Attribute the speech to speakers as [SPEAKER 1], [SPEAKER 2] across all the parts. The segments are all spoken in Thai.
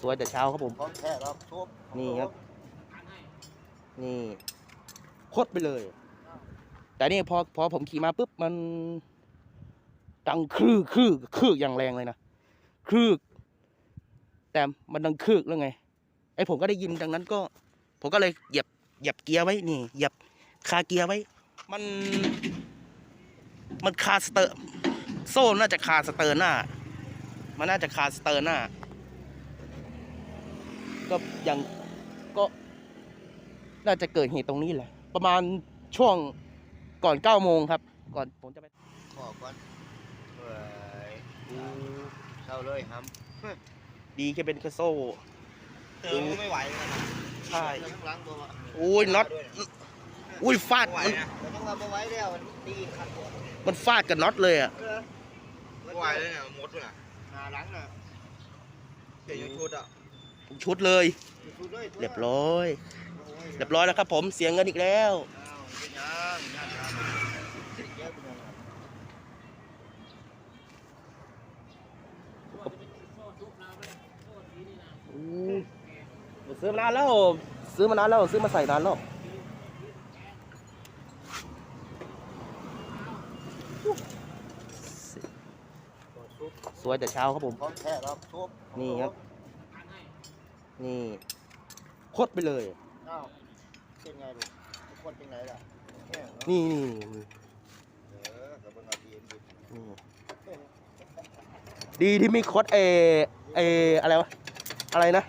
[SPEAKER 1] สวยแต่เช้าครับผม
[SPEAKER 2] พร้อมแท้ครับทุบ
[SPEAKER 1] นี่ครับ นี่โคตรไปเลย แต่นี่พอพอผมขี่มาปุ๊บมัน ดังครืกครืกครืกอย่างแรงเลยนะครืกแต่มันดังครืกแล้วไงไอ้ผมก็ได้ยินดังนั้นก็ ผมก็เลยเหยียบเหยียบเกียร์ไว้นี่เหยียบคาเกียร์ไว้ มัน มันคาสเตอร์ โซ่น่าจะคาสเตอร์หน้า มันน่าจะคาสเตอร์หน้า ก็ยังก็ น่าจะเกิดเหตุตรงนี้แหละ ประมาณช่วงก่อนเก้าโมงครับ ก่อนผมจะไป
[SPEAKER 2] ขอก่อนเฮ้ยเศร้าเลยครับ
[SPEAKER 1] ดีแค่เป็นแค่โซ่
[SPEAKER 2] เติมไม่ไหวเลยนะ
[SPEAKER 1] ใช่
[SPEAKER 2] เติมข้างหลังตัวมา
[SPEAKER 1] อุ้ยน็อตอุ้ยฟาด
[SPEAKER 2] ไหว
[SPEAKER 1] มัน
[SPEAKER 2] นะแต่ต้องมาไม่ไหวแล้วมันตีขัดตัว
[SPEAKER 1] มันฟาดกับน็อตเลยอะ
[SPEAKER 2] เออ
[SPEAKER 3] ไม่ไหวเลยเนี่ยมดเลยน่ะ
[SPEAKER 2] หน้าหลังน่ะ
[SPEAKER 3] เปลี่ยนยูทูบอะ
[SPEAKER 1] ชุดเลย
[SPEAKER 2] สุดๆเลย
[SPEAKER 1] เรียบร้อย เรียบร้อยแล้วครับผมเสียเงินอีกแล้ว
[SPEAKER 2] อ้าวเป็นยังยังยังแยกเป็นยังไง
[SPEAKER 1] ซื้อมานานแล้ว ซื้อมานานแล้ว ซื้อมาใส่นานแล้ว วยแต่เช้าครับผม
[SPEAKER 2] พร้อมแท้ครับทุบ
[SPEAKER 1] นี่ครับ นี่โคตรไปเลย
[SPEAKER 2] อ้าวเป็นไงลูกทุกคนเป็นไงล่ะแห้งเนาะ
[SPEAKER 1] นี่นี่นี่
[SPEAKER 2] เออกับเบิ่งเอาดีเอ็มดี
[SPEAKER 1] นี่ดีที่มีโคดเอเออะไรวะอะไรนะ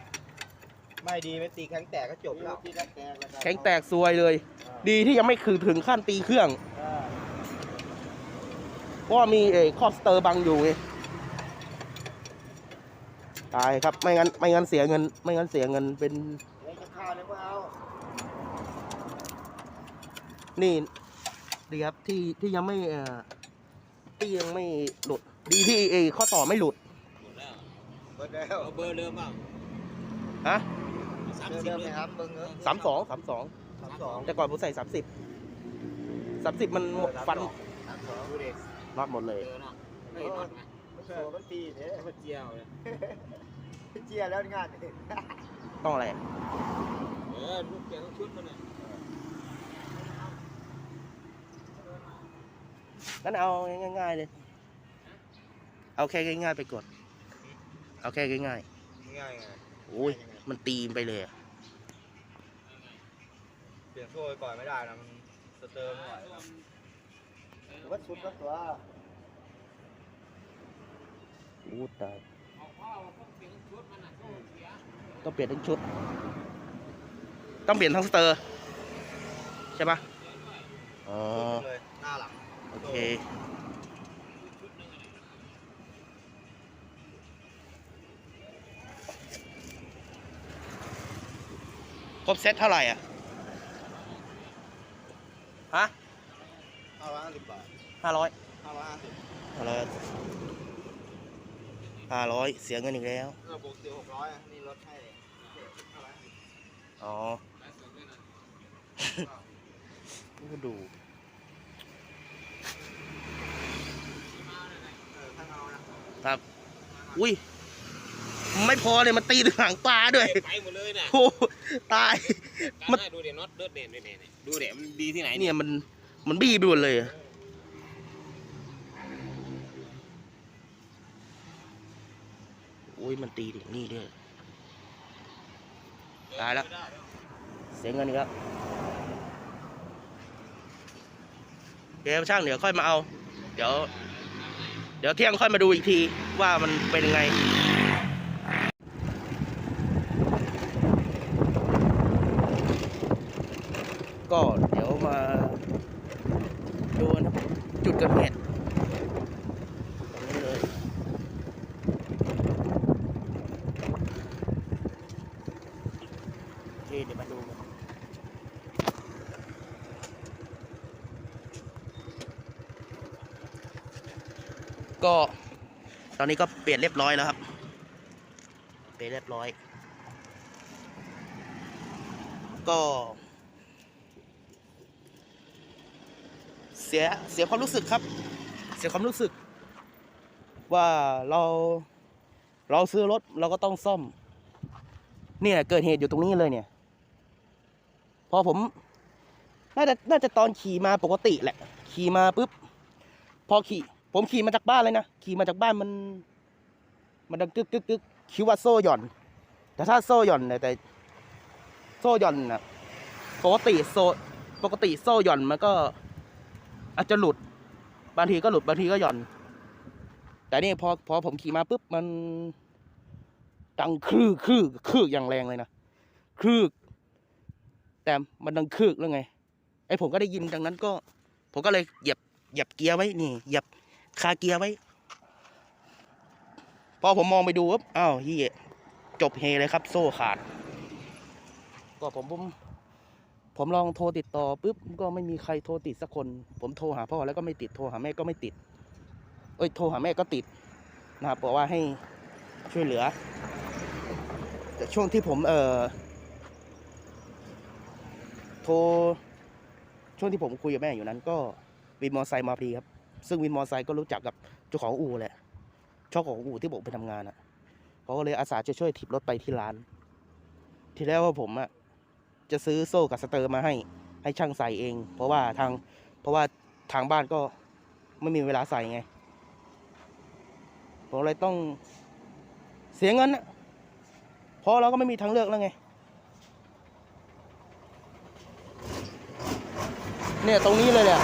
[SPEAKER 3] ไม่ดีไม่ตีแข้งแตกก็จบแล้ว
[SPEAKER 2] ที่แตกแล้วครับ
[SPEAKER 1] แข็งแตกซวยเลย ดีที่ยังไม่คือถึงขั้นตีเครื่อง
[SPEAKER 2] อ่า
[SPEAKER 1] เพราะว่ามีเออครอบสเตอร์บังอยู่ไง ตายครับไม่งั้นไม่งั้นเสียเงิน ไม่งั้นเสียเงินเป็น
[SPEAKER 2] เดี๋ยวจะฆ่าเลยว่าเอา
[SPEAKER 1] นี่ดีครับที่ที่ยังไม่เอ่อที่ยังไม่หลุดดีที่เอข้อต่อไม่หลุด
[SPEAKER 2] เบิดแล้ว
[SPEAKER 3] เอาเบอร์เดิมเปล่า
[SPEAKER 1] ฮะ
[SPEAKER 3] สาม
[SPEAKER 2] เดิ
[SPEAKER 3] สิบ
[SPEAKER 2] มไหมครับเบิ่งเออ
[SPEAKER 1] สามสองสามสอง
[SPEAKER 2] สามสอง
[SPEAKER 1] แต่ก่อนผมใส่สามสิบสามสิบมันฟัน
[SPEAKER 2] สามสองดูดิ
[SPEAKER 1] น็อตหมดเลย
[SPEAKER 3] เจอเนาะไม่นอนไหม
[SPEAKER 2] มัน โซมันตีเด้
[SPEAKER 3] มันเจียวเลย
[SPEAKER 2] เจียแล้วงาน
[SPEAKER 1] ต้องอะไร
[SPEAKER 3] เออลูกเปลี่ยนต้องชุดมันเลย
[SPEAKER 1] งั้นเอาง่ายๆเลย เอาแค่ง่ายๆไปกด เอาแค่ง่าย
[SPEAKER 3] ง่ายไง
[SPEAKER 1] ๆโอ้ย มันตีมไปเลยอะ
[SPEAKER 3] เปลี่ยนโซ่ก่อนไม่ได้นะมันสเตอร์ไม่ไหวแล้ว
[SPEAKER 2] วัดชุดวัดตัว
[SPEAKER 1] อู้ตายต้องเปลี่ยนทั้งชุด ต้องเปลี่ยนทั้งสเตอร์ ใช่ปะอ๋อ
[SPEAKER 3] เลยหน้าหลัง
[SPEAKER 1] โอเค ครบเซตเท่าไหร่อะ ฮะ
[SPEAKER 3] ห้าร้อยห้าสิบบาท
[SPEAKER 1] ห้าร้อย
[SPEAKER 3] ห้าร้อยห้าสิบ
[SPEAKER 1] ห้าร้อย ห้าร้อยเสียเงินอีกแล้ว
[SPEAKER 3] เราบวกเสียหกร้อยนี่ลดให้ห้าร้อยห้าสิบ
[SPEAKER 1] อ๋อก็ดู
[SPEAKER 3] เออข้างเอานะ
[SPEAKER 1] ครับ อุ้ย ไม่พอเลยมันตีถึงหางปลาด้วย
[SPEAKER 4] ไปหมดเลยเนี่ย
[SPEAKER 1] โอ้ตาย
[SPEAKER 4] มั
[SPEAKER 1] มันน
[SPEAKER 4] ดูเดี๋ยวน็อตเดิดเด่นเนี่ยเนี่ยดูเดี๋ยวมันดีที่ไหน
[SPEAKER 1] เนี่ยมัน มันบี้ไปหมดเลยอะ อ้ยมันตีถึงนี่ด้วยตายแล้ว เสียเงินอีกแล้วเดี๋ยวช่างเดี๋ยวค่อยมาเอา เดี๋ยว เดี๋ยวเที่ยงค่อยมาดูอีกทีว่ามันเป็นยังไงก็เดี๋ยวมาดูนะครับจุดเกิดเหตุตรงนี้เลยโอเคเดี๋ยวมาดูกัน ก็ตอนนี้ก็เปลี่ยนเรียบร้อยแล้วครับ เปลี่ยนเรียบร้อย ก็เสียเสียความรู้สึกครับ เสียความรู้สึก ว่าเราเราซื้อรถเราก็ต้องซ่อม เนี่ยเกิดเหตุอยู่ตรงนี้เลยเนี่ย พอผม น่าจะน่าจะตอนขี่มาปกติแหละ ขี่มาปุ๊บ พอขี่ ผมขี่มาจากบ้านเลยนะ ขี่มาจากบ้านมัน มันดังกึกกึกกึกคิดว่าโซ่หย่อน แต่ถ้าโซ่หย่อนเนี่ยแต่ โซ่หย่อนนะปกติโซ่ปกติโซ่หย่อนมันก็ อาจจะหลุด บางทีก็หลุดบางทีก็หย่อน แต่นี่พอพอผมขี่มาปุ๊บมัน ดังคลือคลือคลืออย่างแรงเลยนะคลือแต่มันดังคลือแล้วไงไอ้ผมก็ได้ยินดังนั้นก็ ผมก็เลยเหยียบเหยียบเกียร์ไว้นี่เหยียบ คาเกียร์ไว้ พอผมมองไปดูปุ๊บอ้าวเฮียจบเฮเลยครับ โซ่ขาด ก็ผมผมผมลองโทรติดต่อปุ๊บก็ไม่มีใครโทรติดสักคน ผมโทรหาพ่อแล้วก็ไม่ติดโทรหาแม่ก็ไม่ติด เอ้ยโทรหาแม่ก็ติดนะครับบอกว่าให้ช่วยเหลือ แต่ช่วงที่ผมเอ่อโทรช่วงที่ผมคุยกับแม่อยู่นั้นก็วินมอไซค์มาพอดีครับ ซึ่งวินมอเตอร์ไซค์ก็รู้จักกับเจ้าของอู่แหละเจ้าของอู่ที่ผมไปทำงานอะเขาก็เลยอาสาจะช่วยถีบรถไปที่ร้าน ทีแรกว่าผมอะจะซื้อโซ่กับสเตอร์มาให้ให้ช่างใส่เอง เพราะว่าทางเพราะว่าทางบ้านก็ไม่มีเวลาใส่ไงผมเลยต้องเสียเงินอะเพราะเราก็ไม่มีทางเลือกแล้วไง เนี่ยตรงนี้เลยเนี่ย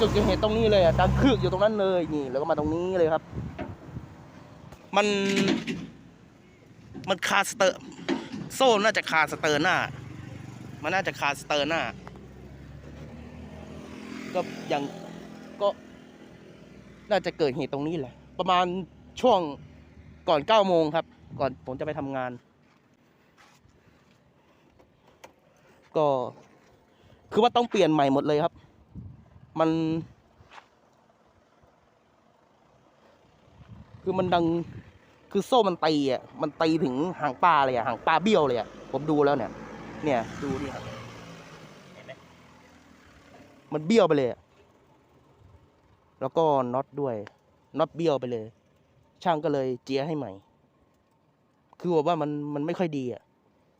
[SPEAKER 1] จุดเกิดเหตุตรงนี้เลยอะดังคืกอยู่ตรงนั้นเลยนี่แล้วก็มาตรงนี้เลยครับ มัน มันคาสเตอร์ โซ่น่าจะคาสเตอร์หน้า มันน่าจะคาสเตอร์หน้า ก็ยังก็น่าจะเกิดเหตุตรงนี้แหละ ประมาณช่วงก่อนเก้าโมงครับ ก่อนผมจะไปทำงาน ก็คือว่าต้องเปลี่ยนใหม่หมดเลยครับ มัน คือมันดังคือโซ่มันตีอะมันตีถึงหางปลาเลยอะหางปลาเบี้ยวเลยอะผมดูแล้วเนี่ย เนี่ยดูนี่ครับมันเบี้ยวไปเลยแล้วก็น็อตด้วยน็อตเบี้ยวไปเลย ช่างก็เลยเจียให้ใหม่ คือบอกว่ามันมันไม่ค่อยดีอะ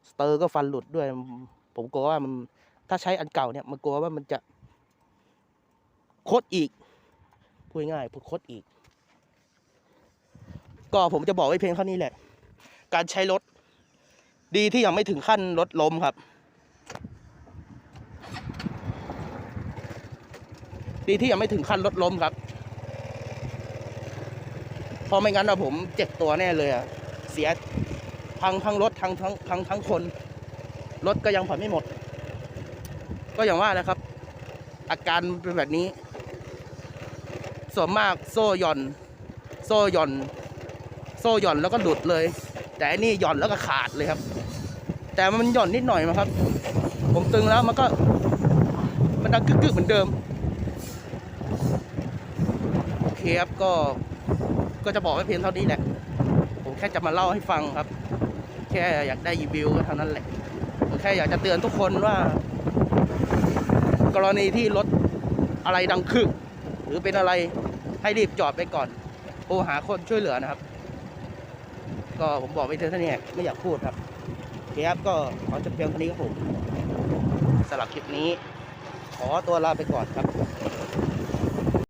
[SPEAKER 1] สเตอร์ก็ฟันหลุดด้วย ผมกลัวว่ามันถ้าใช้อันเก่าเนี่ย มันกลัวว่ามันจะ คดอีก พูดง่ายๆพูดคดอีก ก็ผมจะบอกไว้เพียงเท่านี้แหละ การใช้รถ ดีที่ยังไม่ถึงขั้นรถล้มครับ ดีที่ยังไม่ถึงขั้นรถล้มครับ เพราะไม่งั้นนะผมเจ็บตัวแน่เลยอะเสียทั้งทั้งรถทั้งทั้งทั้งทั้งคน รถก็ยังผ่อนไม่หมด ก็อย่างว่านะครับ อาการเป็นแบบนี้ ส่วนมากโซ่หย่อน โซ่หย่อน โซ่หย่อนแล้วก็หลุดเลย แต่อันนี่หย่อนแล้วก็ขาดเลยครับ แต่มันหย่อนนิดหน่อยมั้งครับ ผมตึงแล้วมันก็ มันดังกึกๆเหมือนเดิมโอเคครับก็ก็จะบอกไว้เพียงเท่านี้แหละ ผมแค่จะมาเล่าให้ฟังครับ แค่อยากได้รีวิวก็เท่านั้นแหละแค่อยากจะเตือนทุกคนว่า กรณีที่รถอะไรดังคึก หรือเป็นอะไรให้รีบจอดไปก่อนโทรหาคนช่วยเหลือนะครับ ก็ผมบอกไปเท่านี้ไม่อยากพูดครับโอเคครับก็ขอจบเพียงเท่านี้ครับผมสำหรับคลิปนี้ ขอตัวลาไปก่อนครับ